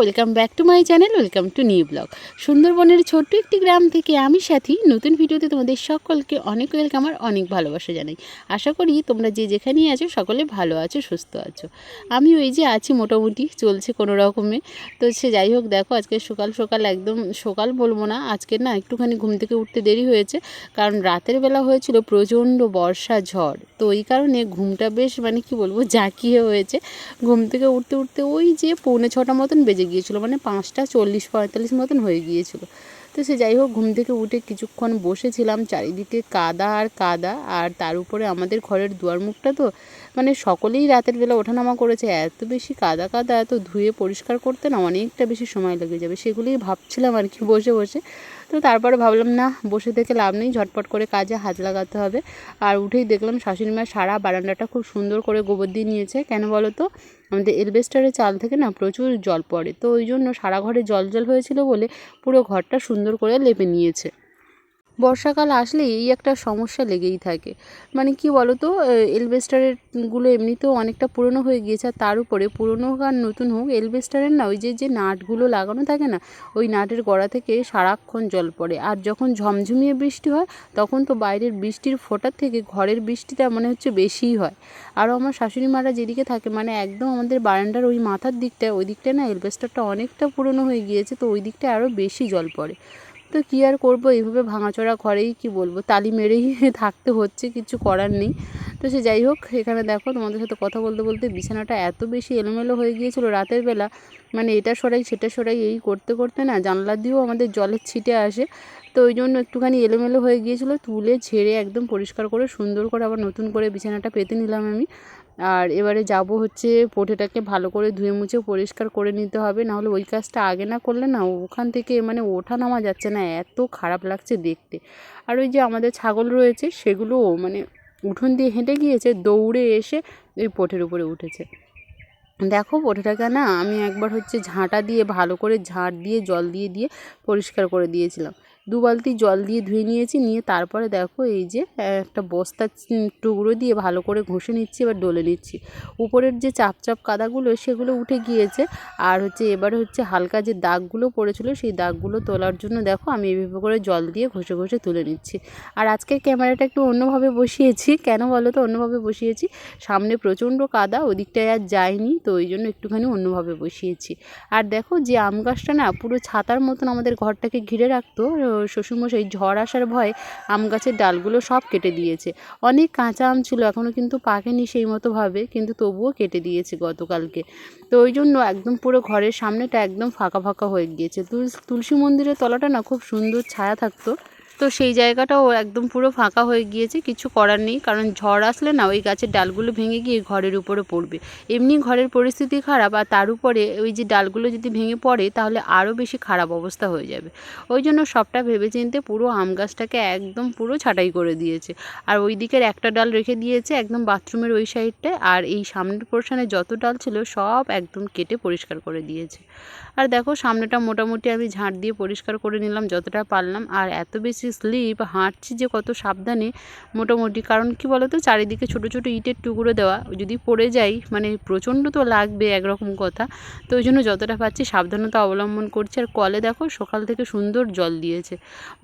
Welcome back to my channel, welcome to new blog. সুন্দরবনের ছোট্ট একটি গ্রাম থেকে আমি সাথী। নতুন ভিডিওতে তোমাদের সকলকে অনেক ওয়েলকাম আর অনেক ভালোবাসা জানাই। আশা করি তোমরা যে যেখানেই আছো, সকলে ভালো আছো, সুস্থ আছো। আমি ওই যে আছি মোটামুটি, চলছে কোনো রকমে। তো সে যাই হোক, দেখো আজকে সকাল সকাল একদম সকাল বলব না, আজকে না একটুখানি ঘুম থেকে উঠতে দেরি হয়েছে। কারণ রাতের বেলা হয়েছিল প্রচণ্ড বর্ষা ঝড়। তো ওই কারণে ঘুমটা বেশ মানে কি বলব জাঁকিয়ে হয়েছে। ঘুম থেকে উঠতে উঠতে ওই যে পৌনে ছটা মতন বেজে গিয়েছিল মানে পাঁচটা চল্লিশ পঁয়তাল্লিশ মতন হয়ে গিয়েছিল। তো সে যাই হোক, ঘুম থেকে উঠে কিছুক্ষণ বসেছিলাম, চারিদিকে কাদা আর কাদা, আর তার উপরে আমাদের ঘরের দুয়ার মুখটা তো মানে সকলেই রাতের বেলা ওঠানামা করেছে। এত বেশি কাদা কাদা, এত ধুয়ে পরিষ্কার করতে না অনেকটা বেশি সময় লেগে যাবে, সেগুলোই ভাবছিলাম আর কি বসে বসে। তো তারপরে ভাবলাম, না, বসে থেকে লাভ নেই, ঝটপট করে কাজে হাত লাগাতে হবে। আর উঠেই দেখলাম শাশুড়ি মায়ের সারা বারান্দাটা খুব সুন্দর করে গোবর দিয়ে নিয়েছে। কেন বলো তো? আমাদের এলবেস্টারের চাল থেকে না প্রচুর জল পড়ে। তো ওই জন্য সারা ঘরে জল জল হয়েছিল বলে পুরো ঘরটা সুন্দর করে লেপে নিয়েছে। বর্ষাকাল আসলেই এই একটা সমস্যা লেগেই থাকে। মানে কি বলো তো এলবেস্টারেরগুলো এমনিতেও অনেকটা পুরনো হয়ে গিয়েছে আর তার উপরে পুরনো হোক আর নতুন হোক এলবেস্টারের না ওই যে যে নাটগুলো লাগানো থাকে না, ওই নাটের গোড়া থেকে সারাক্ষণ জল পড়ে। আর যখন ঝমঝমিয়ে বৃষ্টি হয়, তখন তো বাইরের বৃষ্টির ফোঁটার থেকে ঘরের বৃষ্টিটা মনে হচ্ছে বেশিই হয়। আরও আমার শাশুড়ি মারা যেদিকে থাকে মানে একদম আমাদের বারান্দার ওই মাথার দিকটায়, ওই দিকটায় না এলবেস্টারটা অনেকটা পুরনো হয়ে গিয়েছে, তো ওই দিকটায় আরও বেশি জল পড়ে। তো কী আর করব? এইভাবে ভাঙাচোরা ঘরেই কি বলব? তালি মেরেই থাকতে হচ্ছে, কিছু করার নেই। তো সে যাই হোক, এখানে দেখো তোমাদের সাথে কথা বলতে বলতে বিছানাটা এত বেশি এলোমেলো হয়ে গিয়েছিল রাতের বেলা। মানে এটা সরাই, সেটা সরাই, এই করতে করতে না জানলা দিয়েও আমাদের জলের ছিটে আসে। তো ওই জন্য একটুখানি এলোমেলো হয়ে গিয়েছিল, তুলে ঝেড়ে একদম পরিষ্কার করে সুন্দর করে আবার নতুন করে বিছানাটা পেতে নিলাম আমি। আর এবারে যাব হচ্ছে পোটেটাকে ভালো করে ধুয়ে মুছে পরিষ্কার করে নিতে হবে, নাহলে ওই কাজটা আগে না করলে না ওখান থেকে মানে ওঠা নামা যাচ্ছে না, এত খারাপ লাগছে দেখতে। আর ওই যে আমাদের ছাগল রয়েছে সেগুলোও মানে উঠোন দিয়ে হেঁটে গিয়েছে, দৌড়ে এসে ওই পোটের উপরে উঠেছে। দেখো পোটেটাকে না আমি একবার হচ্ছে ঝাঁটা দিয়ে ভালো করে ঝাঁট দিয়ে জল দিয়ে দিয়ে পরিষ্কার করে দিয়েছিলাম। দু বালতি জল দিয়ে ধুয়ে নিয়েছি, নিয়ে তারপরে দেখো এই যে একটা বস্তার টুকরো দিয়ে ভালো করে ঘষে নিচ্ছি, এবার ডলে নিচ্ছি। উপরের যে চাপ চাপ কাদাগুলো, সেগুলো উঠে গিয়েছে। আর হচ্ছে এবারে হচ্ছে হালকা যে দাগগুলো পড়েছিল, সেই দাগগুলো তোলার জন্য দেখো আমি এভাবে করে জল দিয়ে ঘষে ঘষে তুলে নিচ্ছি। আর আজকের ক্যামেরাটা একটু অন্যভাবে বসিয়েছি। কেন বলো তো? অন্যভাবে বসিয়েছি। সামনে প্রচণ্ড কাদা, ওদিকটায় আর যায়নি, তো ওই জন্য একটুখানি অন্যভাবে বসিয়েছি। আর দেখো যে আম গাছটা না, পুরো ছাতার মতন আমাদের ঘরটাকে ঘিরে রাখতো শ্বশুরমশাই ঝড় আসার ভয়ে আম গাছের ডালগুলো সব কেটে দিয়েছে। অনেক কাঁচা আম ছিল এখনও কিন্তু পাকেনি সেই মতোভাবে কিন্তু তবুও কেটে দিয়েছে গতকালকে। তো ওই জন্য একদম পুরো ঘরের সামনেটা একদম ফাঁকা ফাঁকা হয়ে গিয়েছে। তুলসী মন্দিরের তলাটা না খুব সুন্দর, ছায়া থাকতো। তো সেই জায়গাটাও একদম পুরো ফাঁকা হয়ে গিয়েছে, কিছু করার নেই। কারণ ঝড় আসলে না, ওই গাছের ডালগুলো ভেঙে গিয়ে ঘরের উপরে পড়বে। এমনি ঘরের পরিস্থিতি খারাপ, আর তার উপরে ওই যে ডালগুলো যদি ভেঙে পড়ে, তাহলে আরও বেশি খারাপ অবস্থা হয়ে যাবে। ওই জন্য সবটা ভেবেচিন্তে পুরো আম গাছটাকে একদম পুরো ছাঁটাই করে দিয়েছে। আর ওই দিকের একটা ডাল রেখে দিয়েছে একদম বাথরুমের ওই সাইডটায়, আর এই সামনের পোর্শনে যত ডাল ছিল, সব একদম কেটে পরিষ্কার করে দিয়েছে। আর দেখো, সামনেটা মোটামুটি আমি ঝাঁট দিয়ে পরিষ্কার করে নিলাম, যতটা পারলাম। আর এত বেশি স্লিপ হাঁটছি যে কত সাবধানে মোটামুটি। কারণ কি বলতো? চারিদিকে ছোট ছোট ইটের টুকরো দেওয়া। যদি পড়ে যাই মানে প্রচণ্ড তো লাগবে একরকম কথা। তো ওই জন্য যতটা পাচ্ছি সাবধানতা অবলম্বন করছি। আর কলে দেখো, সকাল থেকে সুন্দর জল দিয়েছে।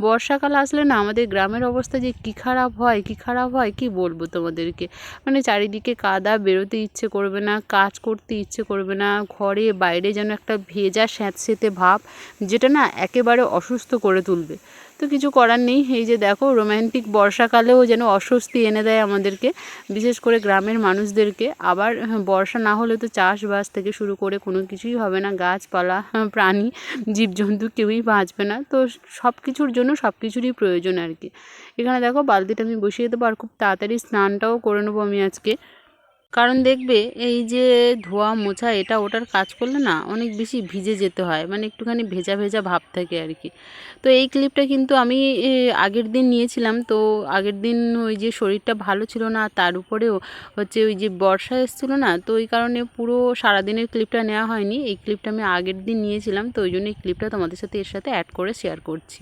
বর্ষাকাল আসলে না, আমাদের গ্রামের অবস্থা যে কী খারাপ হয়, কী খারাপ হয়, কি বলব তোমাদেরকে? মানে চারিদিকে কাদা, বেরোতে ইচ্ছে করবে না, কাজ করতে ইচ্ছে করবে না, ঘরে বাইরে যেন একটা ভেজা স্যাঁতসেঁতে ভাব, যেটা না একেবারে অসুস্থ করে তুলবে। তো কিছু করার নেই। এই যে দেখো রোম্যান্টিক বর্ষাকালেও যেন অস্বস্তি এনে দেয় আমাদেরকে বিশেষ করে গ্রামের মানুষদেরকে। আবার হ্যাঁ, বর্ষা না হলে তো চাষবাস থেকে শুরু করে কোনো কিছুই হবে না। গাছপালা হ্যাঁ, প্রাণী জীবজন্তু কেউই বাঁচবে না। তো সব কিছুর জন্য সব কিছুরই প্রয়োজন আর কি। এখানে দেখো বালতিটা আমি বসিয়ে দেবো আর খুব তাড়াতাড়ি স্নানটাও করে নেব আমি আজকে। কারণ দেখবে এই যে ধোয়া মোছা এটা ওটার কাজ করলে না অনেক বেশি ভিজে যেতে হয়। মানে একটুখানি ভেজা ভেজা ভাব থাকে আর কি তো এই ক্লিপটা কিন্তু আমি আগের দিন নিয়েছিলাম। তো আগের দিন ওই যে শরীরটা ভালো ছিল না, তার উপরেও হচ্ছে ওই যে বর্ষা এসেছিল না, তো ওই কারণে পুরো সারাদিনের ক্লিপটা নেওয়া হয়নি। এই ক্লিপটা আমি আগের দিন নিয়েছিলাম, তো ওই জন্য এই ক্লিপটা তোমাদের সাথে এর সাথে অ্যাড করে শেয়ার করছি।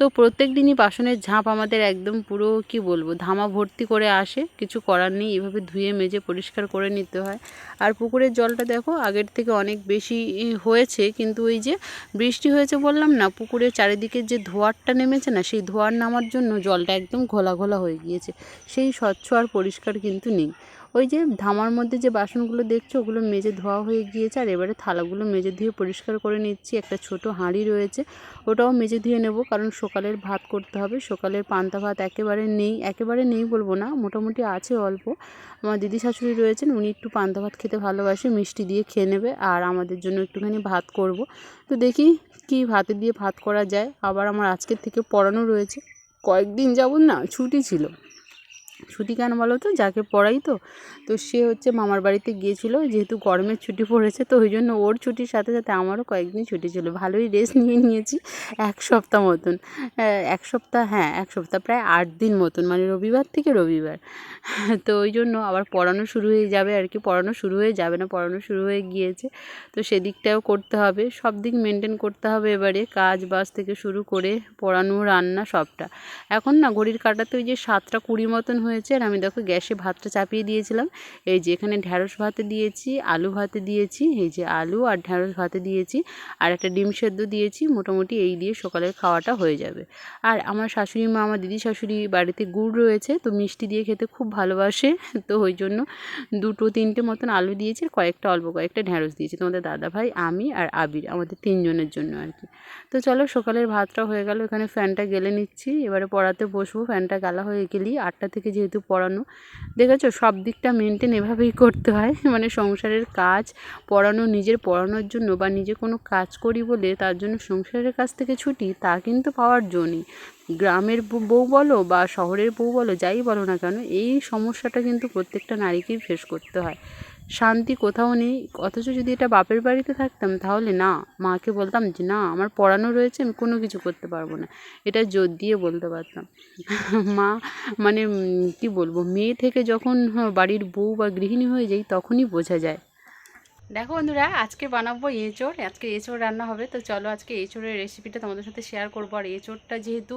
তো প্রত্যেক দিনই বাসনের ঝাঁপ আমাদের একদম পুরো, কি বলব, ধামা ভর্তি করে আসে। কিছু করার নেই, এভাবে ধুয়ে মেজে পরিষ্কার করে নিতে হয়। আর পুকুরের জলটা দেখো, আগের থেকে অনেক বেশি হয়েছে, কিন্তু ওই যে বৃষ্টি হয়েছে বললাম না, পুকুরের চারিদিকে যে ধোয়ারটা নেমেছে না, সেই ধোয়ার নামার জন্য জলটা একদম ঘোলা ঘোলা হয়ে গিয়েছে। সেই স্বচ্ছ আর পরিষ্কার কিন্তু নেই। ওই যে ধামার মধ্যে যে বাসনগুলো দেখছ, ওগুলো মেজে ধোয়া হয়ে গিয়েছে, আর এবারে থালাগুলো মেজে ধুয়ে পরিষ্কার করে নিচ্ছি। একটা ছোট হাঁড়ি রয়েছে, ওটাও মেজে ধুয়ে নেব, কারণ সকালের ভাত করতে হবে। সকালের পান্তা ভাত একেবারে নেই একেবারে নেই বলব না, মোটামুটি আছে অল্প। আমার দিদি শাশুড়ি রয়েছেন, উনি একটু পান্তা ভাত খেতে ভালোবাসে, মিষ্টি দিয়ে খেয়ে নেবে, আর আমাদের জন্য একটুখানি ভাত করব। তো দেখি কি ভাতে দিয়ে ভাত করা যায়। আবার আমার আজকের থেকে পড়ানো রয়েছে। কয়েকদিন যাবত না, ছুটি ছিল। ছুটি কেন বলো তো? যাকে পড়াই তো। তো সে হচ্ছে মামার বাড়িতে গিয়েছিল, যেহেতু গরমের ছুটি পড়েছে, তো ওই জন্য ওর ছুটির সাথে সাথে আমারও কয়েকদিন ছুটি ছিল। ভালোই রেস্ট নিয়ে নিয়েছি, এক সপ্তাহ মতন। এক সপ্তাহ হ্যাঁ এক সপ্তাহ, প্রায় আট দিন মতন মানে রবিবার থেকে রবিবার। তো ওই জন্য আবার পড়ানো শুরু হয়ে যাবে আর কি, পড়ানো শুরু হয়ে যাবে না, পড়ানো শুরু হয়ে গিয়েছে। তো সেদিকটাও করতে হবে, সব দিক মেনটেন করতে হবে এবারে, কাজ বাজ থেকে শুরু করে পড়ানো, রান্না সবটা। এখন না, ঘড়ির কাটাতে ওই যে সাতটা কুড়ি মতন হয়েছে আর আমি দেখো গ্যাসে ভাতটা চাপিয়ে দিয়েছিলাম। এই যে এখানে ঢ্যাঁড়স ভাতে দিয়েছি, আলু ভাতে দিয়েছি, এই যে আলু আর ঢ্যাঁড়স ভাতে দিয়েছি আর একটা ডিম সেদ্ধ দিয়েছি। মোটামুটি এই দিয়ে সকালের খাওয়াটা হয়ে যাবে। আর আমার শাশুড়ি মা, আমার দিদি শাশুড়ি বাড়িতে গুড় রয়েছে, তো মিষ্টি দিয়ে খেতে খুব ভালোবাসে, তো ওই জন্য দুটো তিনটে মতন আলু দিয়েছি আর কয়েকটা, অল্প কয়েকটা ঢ্যাঁড়স দিয়েছি। তোমাদের দাদা ভাই, আমি আর আবির, আমাদের তিনজনের জন্য আর কি। তো চলো সকালের ভাতটা হয়ে গেল, এখানে ফ্যানটা গেলে নিচ্ছি। এবারে পড়াতে বসবো, ফ্যানটা গালা হয়ে গেলেই আটটা থেকে যেহেতু পড়ানো। দেখেছ, সব দিকটা মেনটেন এভাবেই করতে হয়। মানে সংসারের কাজ, পড়ানো, নিজের পড়ানোর জন্য বা নিজে কোনো কাজ করি বলে তার জন্য সংসারের কাছ থেকে ছুটি, তা কিন্তু পাওয়ার জন্যই গ্রামের বউ বলো বা শহরের বউ বলো, যাই বলো না কেন, এই সমস্যাটা কিন্তু প্রত্যেকটা নারীকেই ফেস করতে হয়। শান্তি কোথাও নেই। অথচ যদি এটা বাপের বাড়িতে থাকতাম, তাহলে না, মাকে বলতাম যে, না, আমার পড়ানো রয়েছে, আমি কোনো কিছু করতে পারব না। এটা জোর দিয়ে বলতে পারতাম। মা মানে কী বলব, মেয়ে থেকে যখন বাড়ির বউ বা গৃহিণী হয়ে যাই, তখনই বোঝা যায় দেখো বন্ধুরা, আজকে বানাবো এঁচোড়। আজকে এঁচোড় রান্না হবে, তো চলো আজকে এঁচোড়ের রেসিপিটা তোমাদের সাথে শেয়ার করব। আর এঁচোড়টা যেহেতু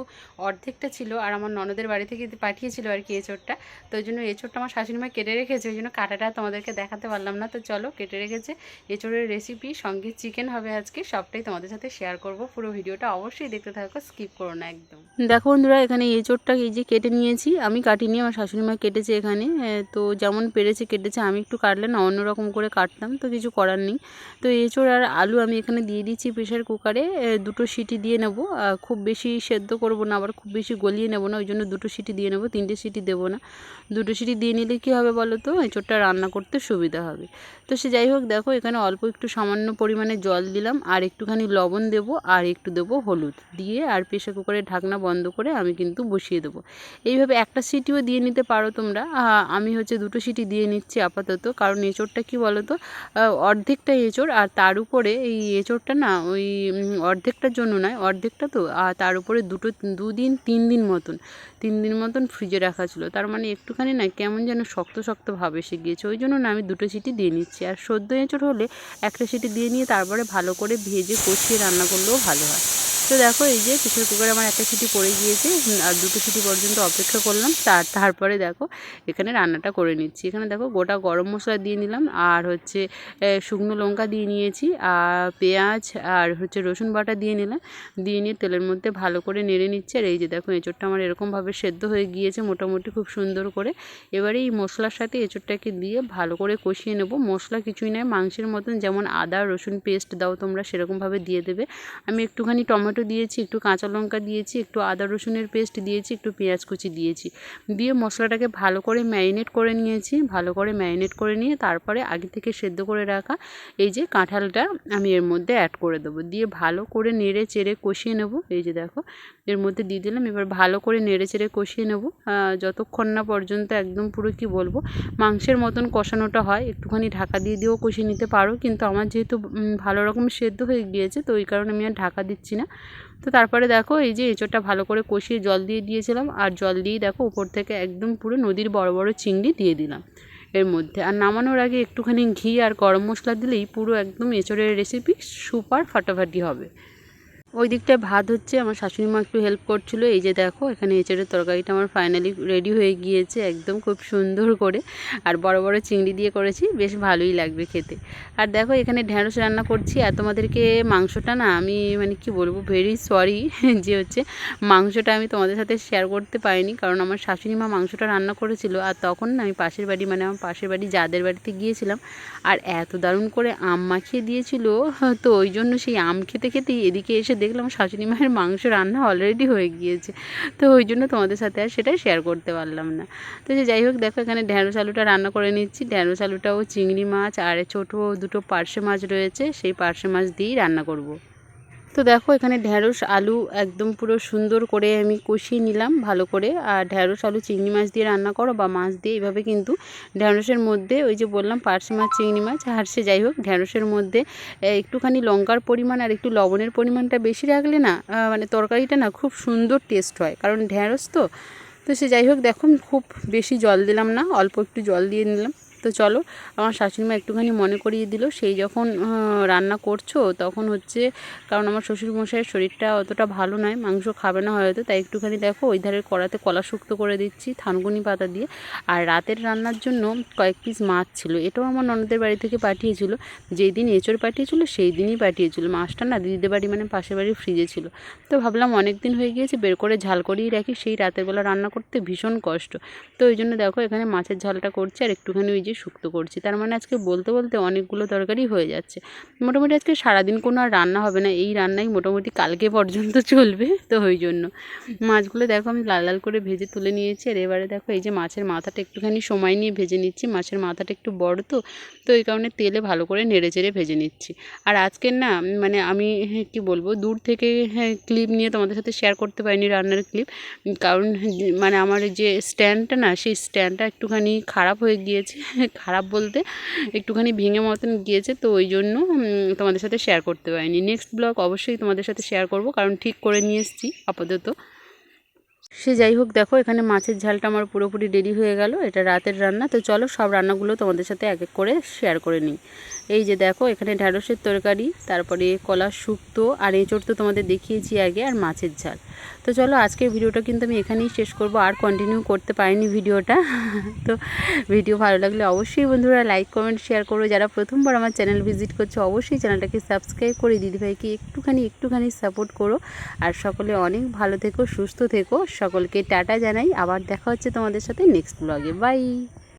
অর্ধেকটা ছিল, আর আমার ননদের বাড়ি থেকে পাঠিয়েছিল আর কি এঁচোড়টা, তো ওই জন্য এঁচোড়টা আমার শাশুড়ি মা কেটে রেখেছে, ওই জন্য কাটাটা তোমাদেরকে দেখাতে পারলাম না। তো চলো কেটে রেখেছে এঁচোড়ের রেসিপি সঙ্গে চিকেন হবে আজকে, সবটাই তোমাদের সাথে শেয়ার করব। পুরো ভিডিওটা অবশ্যই দেখতে থাকো স্কিপ করো না একদম। দেখো বন্ধুরা, এখানে এঁচোড়টা এই যে কেটে নিয়েছি, আমি কাটিনি, আমার শাশুড়ি মা কেটেছে এখানে তো যেমন পেরেছে কেটেছে, আমি একটু কাটলে না অন্যরকম করে কাটতাম। তো কিছু করার নেই। তো এঁচোড় আর আলু আমি এখানে দিয়ে দিচ্ছি প্রেশার কুকারে। দুটো সিটি দিয়ে নেব। খুব বেশি সেদ্ধ করব না, আবার খুব বেশি গলিয়ে নেব না, ওই জন্য দুটো সিটি দিয়ে নেব, তিনটে সিটি দেবো না। দুটো সিটি দিয়ে নিলে কী হবে বলো তো? এঁচোড়টা রান্না করতে সুবিধা হবে। তো সে যাই হোক, দেখো এখানে অল্প একটু সামান্য পরিমাণে জল দিলাম, আর একটুখানি লবণ দেব, আর একটু দেবো হলুদ দিয়ে, আর প্রেশার কুকারের ঢাকনা বন্ধ করে আমি কিন্তু বসিয়ে দেবো। এইভাবে একটা সিটিও দিয়ে নিতে পারো তোমরা। আমি হচ্ছে দুটো সিটি দিয়ে নিচ্ছি আপাতত, কারণ এঁচোড়টা কি বলো তো? অর্ধেকটা এঁচোড় আর তার উপরে এই এঁচোড়টা না ওই অর্ধেকটার জন্য নয়, অর্ধেকটা তো, আর তার উপরে দুটো, দুদিন, তিন দিন মতন, তিন দিন মতন ফ্রিজে রাখা ছিল। তার মানে একটুখানি না কেমন যেন শক্ত শক্ত ভাব এসে গিয়েছে। ওই জন্য না আমি দুটো সিটি দিয়ে নিচ্ছি। আর সদ্য এঁচোড় হলে একটা সিটি দিয়ে নিয়ে তারপরে ভালো করে ভেজে কষিয়ে রান্না করলেও ভালো হয়। তো দেখো এই যে প্রেশার কুকারে আমার একটা সিটি পড়ে গিয়েছে আর দুটো সিটি পর্যন্ত অপেক্ষা করলাম। তার, তারপরে দেখো এখানে রান্নাটা করে নিচ্ছি। এখানে দেখো গোটা গরম মশলা দিয়ে নিলাম, আর হচ্ছে শুকনো লঙ্কা দিয়ে নিয়েছি আর পেঁয়াজ, আর হচ্ছে রসুন বাটা দিয়ে নিলাম। দিয়ে নিয়ে তেলের মধ্যে ভালো করে নেড়ে নিচ্ছে, আর এই যে দেখো এঁচোড়টা আমার এরকমভাবে সেদ্ধ হয়ে গিয়েছে মোটামুটি খুব সুন্দর করে। এবারে এই মশলার সাথে এঁচোড়টাকে দিয়ে ভালো করে কষিয়ে নেব। মশলা কিছুই নয়, মাংসের মতন যেমন আদা, রসুন পেস্ট দাও তোমরা সেরকমভাবে দিয়ে দেবে। আমি একটুখানি টমেটো দিয়েছি, একটু কাঁচা লঙ্কা দিয়েছি, একটু আদা রসুনের পেস্ট দিয়েছি, একটু পেঁয়াজ কুচি দিয়েছি। দিয়ে মশলাটাকে ভালো করে ম্যারিনেট করে নিয়েছি, ভালো করে ম্যারিনেট করে নিয়ে তারপরে আগে থেকে সেদ্ধ করে রাখা এই যে কাঁঠালটা আমি এর মধ্যে অ্যাড করে দেবো। দিয়ে ভালো করে নেড়ে চেড়ে কষিয়ে নেব, এই যে দেখো, এর মধ্যে দিয়ে দিলাম, এবার ভালো করে নেড়ে চেড়ে কষিয়ে নেব। যতক্ষণ না পর্যন্ত একদম পুরো কি বলব, মাংসের মতন কষানোটা হয়, একটুখানি ঢাকা দিয়ে দিয়েও কষিয়ে নিতে পারো, কিন্তু আমার যেহেতু ভালো রকম সেদ্ধ হয়ে গিয়েছে, তো ওই কারণে আমি আর ঢাকা দিচ্ছি না। তো তারপরে দেখো এই যে এঁচোড়টা ভালো করে কষিয়ে জল দিয়ে দিয়েছিলাম। আর জল দিয়ে দেখো উপর থেকে একদম পুরো নদীর বড় বড় চিংড়ি দিয়ে দিলাম এর মধ্যে। আর নামানোর আগে একটুখানি ঘি আর গরম মশলা দিলেই পুরো একদম এঁচোড়ের রেসিপি সুপার ফাটাফাটি হবে। ওই দিকটায় ভাত হচ্ছে, আমার শাশুড়ি মা একটু হেল্প করছিল, এই যে দেখো, এখানে এঁচড়ের তরকারিটা আমার ফাইনালি রেডি হয়ে গিয়েছে, একদম খুব সুন্দর করে। আর বড় বড় চিংড়ি দিয়ে করেছি, বেশ ভালোই লাগবে খেতে। আর দেখো, এখানে ঢ্যাঁড়স রান্না করছি, আর তোমাদেরকে মাংসটা না, আমি মানে কি বলব ভেরি সরি যে হচ্ছে, মাংসটা আমি তোমাদের সাথে শেয়ার করতে পারিনি, কারণ আমার শাশুড়ি মা মাংসটা রান্না করেছিল, আর তখন না আমি পাশের বাড়ি মানে আমার পাশের বাড়ি যাদের বাড়িতে গিয়েছিলাম, আর এত দারুণ করে আম মাখিয়ে দিয়েছিল, তো ওই জন্য সেই আম খেতে খেতেই এদিকে এসে দেখলাম শাশুড়ি মায়ের মাংস রান্না অলরেডি হয়ে গিয়েছে। তো ওই জন্য তোমাদের সাথে আর সেটাই শেয়ার করতে পারলাম না। তো যে যাই হোক, দেখো এখানে ঢ্যাঁড়স আলুটা রান্না করে নিচ্ছি। ঢ্যাঁড়স আলুটাও, চিংড়ি মাছ আর ছোটো দুটো পার্শে মাছ রয়েছে, সেই পার্শে মাছ দিয়েই রান্না করব। তো দেখো, এখানে ঢ্যাঁড়স, আলু একদম পুরো সুন্দর করে আমি কষিয়ে নিলাম ভালো করে। আর ঢ্যাঁড়স, আলু, চিংড়ি মাছ দিয়ে রান্না করো বা মাছ দিয়ে এইভাবে কিন্তু ঢ্যাঁড়সের মধ্যে ওই যে বললাম পার্শে মাছ, চিংড়ি মাছ, আর সে যাই হোক, ঢ্যাঁড়সের মধ্যে একটুখানি লঙ্কার পরিমাণ আর একটু লবণের পরিমাণটা বেশি রাখলে না মানে তরকারিটা না খুব সুন্দর টেস্ট হয়। কারণ ঢ্যাঁড়স তো তো সে যাই হোক দেখো খুব বেশি জল দিলাম না, অল্প একটু জল দিয়ে নিলাম। তো চলো, আমার শাশুড়িমা একটুখানি মনে করিয়ে দিল। সেই যখন রান্না করছ, তখন হচ্ছে, কারণ আমার শ্বশুরমশাইয়ের শরীরটা অতটা ভালো নয়, মাংস খাবে না হয়তো, তাই একটুখানি দেখো, ওই ধারের কড়াতে কলা শুক্তো করে দিচ্ছি, থানকুনি পাতা দিয়ে। আর রাতের রান্নার জন্য কয়েক পিস মাছ ছিল, এটাও আমার ননদের বাড়ি থেকে পাঠিয়েছিল। যেই দিন এঁচড় পাঠিয়েছিল সেই দিনই পাঠিয়েছিল। মাছটা না দিদিদের বাড়ি মানে পাশের বাড়ি ফ্রিজে ছিল। তো ভাবলাম অনেক দিন হয়ে গিয়েছে, বের করে ঝাল করেই রাখি, সেই রাতের বেলা রান্না করতে ভীষণ কষ্ট। তো ওই জন্য দেখো, এখানে মাছের ঝালটা করছি, আর একটুখানি ওই যে যে শুক্তো করছি। তার মানে আজকে বলতে বলতে অনেকগুলো তরকারি হয়ে যাচ্ছে। মোটামুটি আজকে সারাদিন কোনো আর রান্না হবে না। এই রান্নাই মোটামুটি কালকে পর্যন্ত চলবে তো ওই জন্য। মাছগুলো দেখো আমি লাল লাল করে ভেজে তুলে নিয়েছি। আর এবারে দেখো এই যে মাছের মাথাটা একটুখানি সময় নিয়ে ভেজে নিচ্ছি। মাছের মাথাটা একটু বড় তো তো এই কারণে তেলে ভালো করে নেড়ে চেড়ে ভেজে নিচ্ছি। আর আজকের না মানে আমি কি বলব, দূর থেকে ক্লিপ নিয়ে তোমাদের সাথে শেয়ার করতে পারিনি রান্নার ক্লিপ কারণ মানে আমার যে স্ট্যান্ডটা না, সেই স্ট্যান্ডটা একটুখানি খারাপ হয়ে গিয়েছে। খারাপ বলতে একটুখানি ভেঙে মতন গিয়েছে, তো ওই জন্য তোমাদের সাথে শেয়ার করতে পারিনি। নেক্সট ব্লগ অবশ্যই তোমাদের সাথে শেয়ার করব, কারণ ঠিক করে নিয়ে এসেছি আপাতত। সে যাই হোক, দেখো এখানে মাছের ঝালটা আমার পুরোপুরি রেডি হয়ে গেল, এটা রাতের রান্না, তো চলো সব রান্নাগুলো তোমাদের সাথে এক এক করে শেয়ার করে নিই। এই যে দেখো, এখানে ঢ্যাঁড়সের তরকারি, তারপরে কলা শুক্তো, আর এঁচড় তো তোমাদের দেখিয়েছি আগে, আর মাছের ঝাল। তো চলো, আজকের ভিডিওটা কিন্তু আমি এখানেই শেষ করব, আর কন্টিনিউ করতে পারিনি ভিডিওটা। তো ভিডিও ভালো লাগলে অবশ্যই বন্ধুরা লাইক কমেন্ট শেয়ার করো। যারা প্রথমবার আমার চ্যানেল ভিজিট করছ, অবশ্যই চ্যানেলটাকে সাবস্ক্রাইব করে দিদিভাইকে একটুখানি একটুখানি সাপোর্ট করো। আর সকলে অনেক ভালো থেকো, সুস্থ থেকো। সকলকে টাটা জানাই। আবার দেখা হচ্ছে তোমাদের সাথে নেক্সট ব্লগে বাই